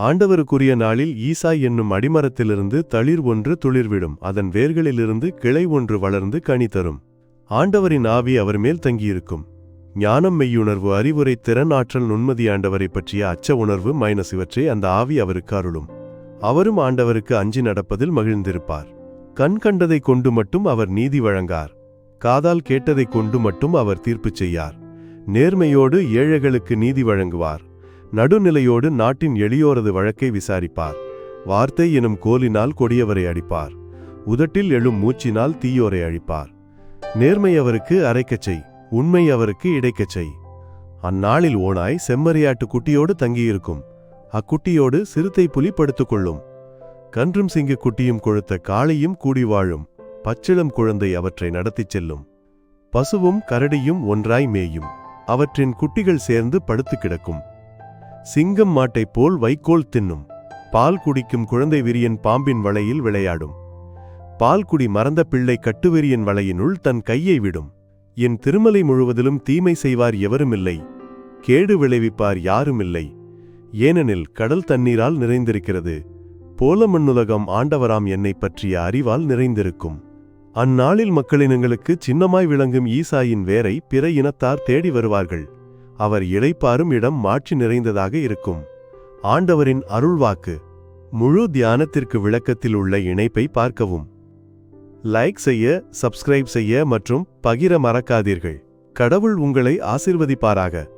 ஆண்டவருக்குரிய நாளில் ஈசாய் என்னும் அடிமரத்திலிருந்து தளிர் ஒன்று துளிர்விடும். அதன் வேர்களிலிருந்து கிளை ஒன்று வளர்ந்து கனி தரும். ஆண்டவரின் ஆவி அவர் மேல் தங்கியிருக்கும். ஞானம் மெய்யுணர்வு அறிவுரை திறன் ஆற்றல் நுண்மதி ஆண்டவரை பற்றிய அச்ச உணர்வு மைனஸ் இவற்றை அந்த ஆவி அவருக்கு அருளும். அவரும் ஆண்டவருக்கு அஞ்சி நடப்பதில் மகிழ்ந்திருப்பார். கண் கண்டதைக் கொண்டு மட்டும் அவர் நீதி வழங்கார். காதால் கேட்டதைக் கொண்டு மட்டும் அவர் தீர்ப்பு செய்யார். நேர்மையோடு ஏழைகளுக்கு நீதி வழங்குவார். நடுநிலையோடு நாட்டின் எளியோரது வழக்கை விசாரிப்பார். வார்த்தை எனும் கோலினால் கொடியவரை அடிப்பார். உதட்டில் எழும் மூச்சினால் தீயோரை அழிப்பார். நேர்மை அவருக்கு அரைக்கச் செய் உண்மை அவருக்கு இடைக்கச் செய். அந்நாளில் ஓனாய் செம்மறியாட்டு குட்டியோடு தங்கியிருக்கும். அக்குட்டியோடு சிறுத்தை புலி படுத்துக்கொள்ளும் கன்றும் சிங்க குட்டியும் கொழுத்த காளையும் கூடி வாழும். பச்சிளம் குழந்தை அவற்றை நடத்திச் செல்லும். பசுவும் கரடியும் ஒன்றாய் மேயும். அவற்றின் குட்டிகள் சேர்ந்து படுத்து கிடக்கும். சிங்கம் மாட்டைப் போல் வைக்கோல் தின்னும். பால் குடிக்கும் குழந்தை விரியன் பாம்பின் வலையில் விளையாடும். பால் குடி மறந்த பிள்ளை கட்டுவெறியன் வலையினுள் தன் கையை விடும். என் திருமலை முழுவதிலும் தீமை செய்வார் எவருமில்லை. கேடு விளைவிப்பார் யாருமில்லை. ஏனெனில் கடல் தண்ணீரால் நிறைந்திருக்கிறது. போல மண்ணுலகம் ஆண்டவராம் என்னைப் பற்றிய அறிவால் நிறைந்திருக்கும். அந்நாளில் மக்களினங்களுக்கு சின்னமாய் விளங்கும் ஈசாயின் வேரை பிற இனத்தார் தேடி வருவார்கள். அவர் இழைப்பாரும் இடம் மாற்றி நிறைந்ததாக இருக்கும். ஆண்டவரின் அருள்வாக்கு. முழு தியானத்திற்கு விளக்கத்தில் உள்ள இணைப்பை பார்க்கவும். லைக் செய்ய சப்ஸ்கிரைப் செய்ய மற்றும் பகிர மறக்காதீர்கள். கடவுள் உங்களை ஆசிர்வதிப்பாராக.